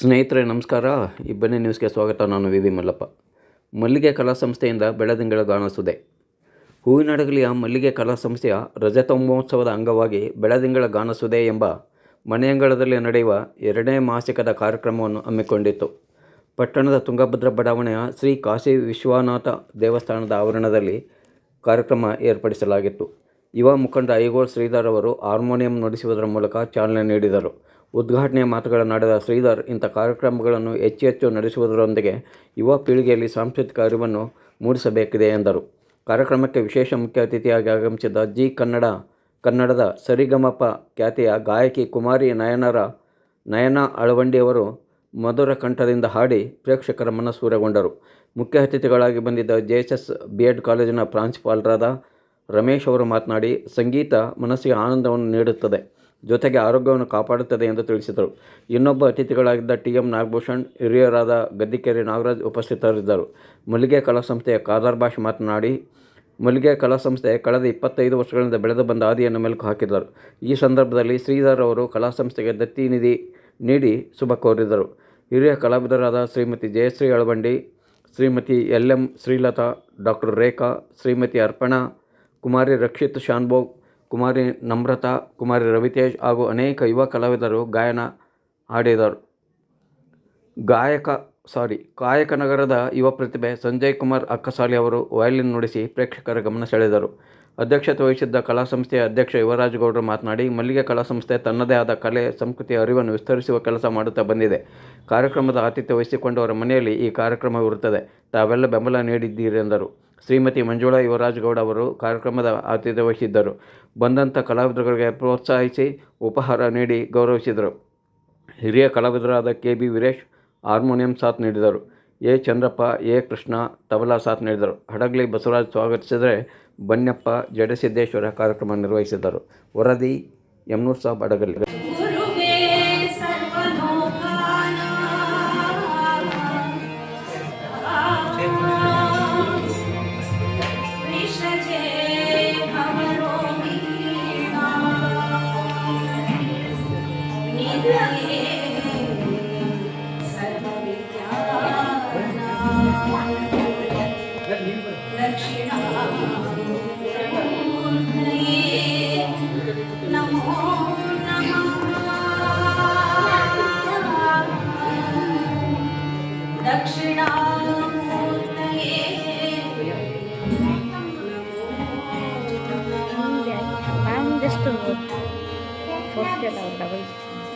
ಸ್ನೇಹಿತರೆ, ನಮಸ್ಕಾರ. ಇಬ್ಬನೇ ನ್ಯೂಸ್ಗೆ ಸ್ವಾಗತ. ನಾನು ವಿ ವಿ ಮಲ್ಲಪ್ಪ. ಮಲ್ಲಿಗೆ ಕಲಾ ಸಂಸ್ಥೆಯಿಂದ ಬೆಳದಿಂಗಳ ಗಾನಸುದೆ ಹೂವಿನಡಗಲಿಯ ಮಲ್ಲಿಗೆ ಕಲಾ ಸಂಸ್ಥೆಯ ರಜತ ಮಹೋತ್ಸವದ ಅಂಗವಾಗಿ ಬೆಳದಿಂಗಳ ಗಾನಸುದೆ ಎಂಬ ಮನೆಯಂಗಳದಲ್ಲಿ ನಡೆಯುವ ಎರಡನೇ ಮಾಸಿಕದ ಕಾರ್ಯಕ್ರಮವನ್ನು ಹಮ್ಮಿಕೊಂಡಿತ್ತು. ಪಟ್ಟಣದ ತುಂಗಭದ್ರ ಬಡಾವಣೆಯ ಶ್ರೀ ಕಾಶಿ ವಿಶ್ವನಾಥ ದೇವಸ್ಥಾನದ ಆವರಣದಲ್ಲಿ ಕಾರ್ಯಕ್ರಮ ಏರ್ಪಡಿಸಲಾಗಿತ್ತು. ಯುವ ಮುಖಂಡ ಐಗೋಳ್ ಶ್ರೀಧರ್ ಅವರು ಹಾರ್ಮೋನಿಯಂ ನುಡಿಸುವುದರ ಮೂಲಕ ಚಾಲನೆ ನೀಡಿದರು. ಉದ್ಘಾಟನೆಯ ಮಾತುಗಳನ್ನಾಡಿದ ಶ್ರೀಧರ್ ಇಂಥ ಕಾರ್ಯಕ್ರಮಗಳನ್ನು ಹೆಚ್ಚು ಹೆಚ್ಚು ನಡೆಸುವುದರೊಂದಿಗೆ ಯುವ ಪೀಳಿಗೆಯಲ್ಲಿ ಸಾಂಸ್ಕೃತಿಕ ಅರಿವನ್ನು ಮೂಡಿಸಬೇಕಿದೆ ಎಂದರು. ಕಾರ್ಯಕ್ರಮಕ್ಕೆ ವಿಶೇಷ ಮುಖ್ಯ ಅತಿಥಿಯಾಗಿ ಆಗಮಿಸಿದ ಜಿ ಕನ್ನಡ, ಕನ್ನಡದ ಸರಿಗಮಪ ಖ್ಯಾತಿಯ ಗಾಯಕಿ ಕುಮಾರಿ ನಯನರ, ನಯನ ಅಳವಂಡಿಯವರು ಮಧುರ ಕಂಠದಿಂದ ಹಾಡಿ ಪ್ರೇಕ್ಷಕರ ಮನಸ್ಸೂರೆಗೊಂಡರು ಮುಖ್ಯ ಅತಿಥಿಗಳಾಗಿ ಬಂದಿದ್ದ J S S B Ed ಕಾಲೇಜಿನ ಪ್ರಾಂಶುಪಾಲರಾದ ರಮೇಶ್ ಅವರು ಮಾತನಾಡಿ, ಸಂಗೀತ ಮನಸ್ಸಿಗೆ ಆನಂದವನ್ನು ನೀಡುತ್ತದೆ, ಜೊತೆಗೆ ಆರೋಗ್ಯವನ್ನು ಕಾಪಾಡುತ್ತದೆ ಎಂದು ತಿಳಿಸಿದರು. ಇನ್ನೊಬ್ಬ ಅತಿಥಿಗಳಾಗಿದ್ದ ಟಿ ಎಂ ನಾಗಭೂಷಣ್, ಹಿರಿಯರಾದ ಗದ್ದಿಕೆರೆ ನಾಗರಾಜ್ ಉಪಸ್ಥಿತರಿದ್ದರು. ಮಲ್ಲಿಗೆ ಕಲಾ ಸಂಸ್ಥೆಯ ಖಾದರ್ ಭಾಷ್ ಮಾತನಾಡಿ, ಮಲ್ಲಿಗೆ ಕಲಾ ಸಂಸ್ಥೆ ಕಳೆದ ಇಪ್ಪತ್ತೈದು ವರ್ಷಗಳಿಂದ ಬೆಳೆದು ಬಂದ ಹಾದಿಯನ್ನು ಮೆಲುಕು ಹಾಕಿದರು ಈ ಸಂದರ್ಭದಲ್ಲಿ ಶ್ರೀಧರ್ ಅವರು ಕಲಾ ಸಂಸ್ಥೆಗೆ ದತ್ತಿ ನಿಧಿ ನೀಡಿ ಶುಭ ಕೋರಿದರು. ಹಿರಿಯ ಕಲಾವಿದರಾದ Shrimati Jayashree Alavandi, Shrimati L M Srilatha, doctor Rekha, Shrimati Arpana Kumari Rakshith, Shanbhog, Kumari Namratha, Kumari Raviteja ಹಾಗೂ ಅನೇಕ ಯುವ ಕಲಾವಿದರು ಗಾಯನ ಹಾಡಿದರು. ಗಾಯಕ ಸಾರಿ ಕಾಯಕ ನಗರದ ಯುವ ಪ್ರತಿಭೆ ಸಂಜಯ್ ಕುಮಾರ್ ಅಕ್ಕಸಾಲಿ ಅವರು ವಯಲಿನ್ ನುಡಿಸಿ ಪ್ರೇಕ್ಷಕರ ಗಮನ ಸೆಳೆದರು. ಅಧ್ಯಕ್ಷತೆ ವಹಿಸಿದ್ದ ಕಲಾ ಸಂಸ್ಥೆಯ ಅಧ್ಯಕ್ಷ ಯುವರಾಜಗೌಡರು ಮಾತನಾಡಿ, ಮಲ್ಲಿಗೆ ಕಲಾ ಸಂಸ್ಥೆ ತನ್ನದೇ ಆದ ಕಲೆ ಸಂಸ್ಕೃತಿಯ ಅರಿವನ್ನು ವಿಸ್ತರಿಸುವ ಕೆಲಸ ಮಾಡುತ್ತಾ ಬಂದಿದೆ. ಕಾರ್ಯಕ್ರಮದ ಆತಿಥ್ಯ ವಹಿಸಿಕೊಂಡವರ ಮನೆಯಲ್ಲಿ ಈ ಕಾರ್ಯಕ್ರಮವಿರುತ್ತದೆ ತಾವೆಲ್ಲ ಬೆಂಬಲ ನೀಡಿದ್ದೀರಿ ಎಂದರು ಶ್ರೀಮತಿ ಮಂಜುಳಾ ಯುವರಾಜಗೌಡ ಅವರು ಕಾರ್ಯಕ್ರಮದ ಆತಿಥ್ಯ ವಹಿಸಿದ್ದರು. ಬಂದಂಥ ಕಲಾವಿದರುಗಳಿಗೆ ಪ್ರೋತ್ಸಾಹಿಸಿ ಉಪಹಾರ ನೀಡಿ ಗೌರವಿಸಿದರು. ಹಿರಿಯ ಕಲಾವಿದರಾದ ಕೆ ಬಿ ವೀರೇಶ್ ಹಾರ್ಮೋನಿಯಂ ಸಾಥ್ ನೀಡಿದರು. ಎ ಚಂದ್ರಪ್ಪ, ಎ ಕೃಷ್ಣ ತಬಲಾ ಸಾಥ್ ನೀಡಿದರು. ಹಡಗ್ಲಿ ಬಸವರಾಜ್ ಸ್ವಾಗತಿಸಿದರೆ ಬನ್ನಪ್ಪ ಜಡಸಿದ್ದೇಶ್ವರ ಕಾರ್ಯಕ್ರಮ ನಿರ್ವಹಿಸಿದರು. ವರದಿ ಯಮ್ನೂರ್ Sab Hadagali. Just a little. Forget about it.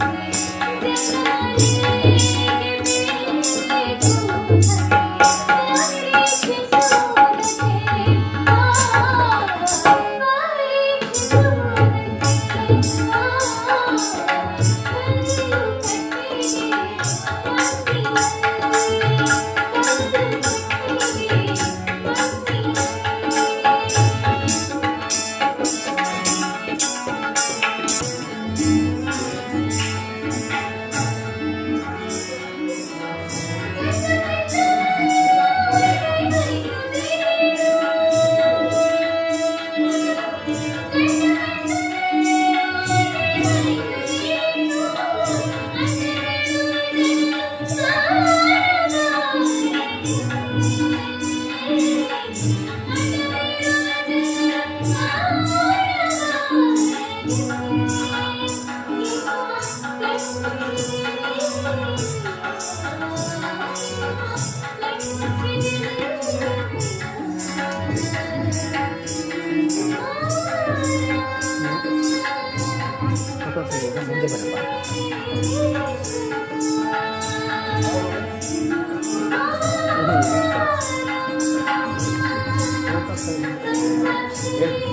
Yeah.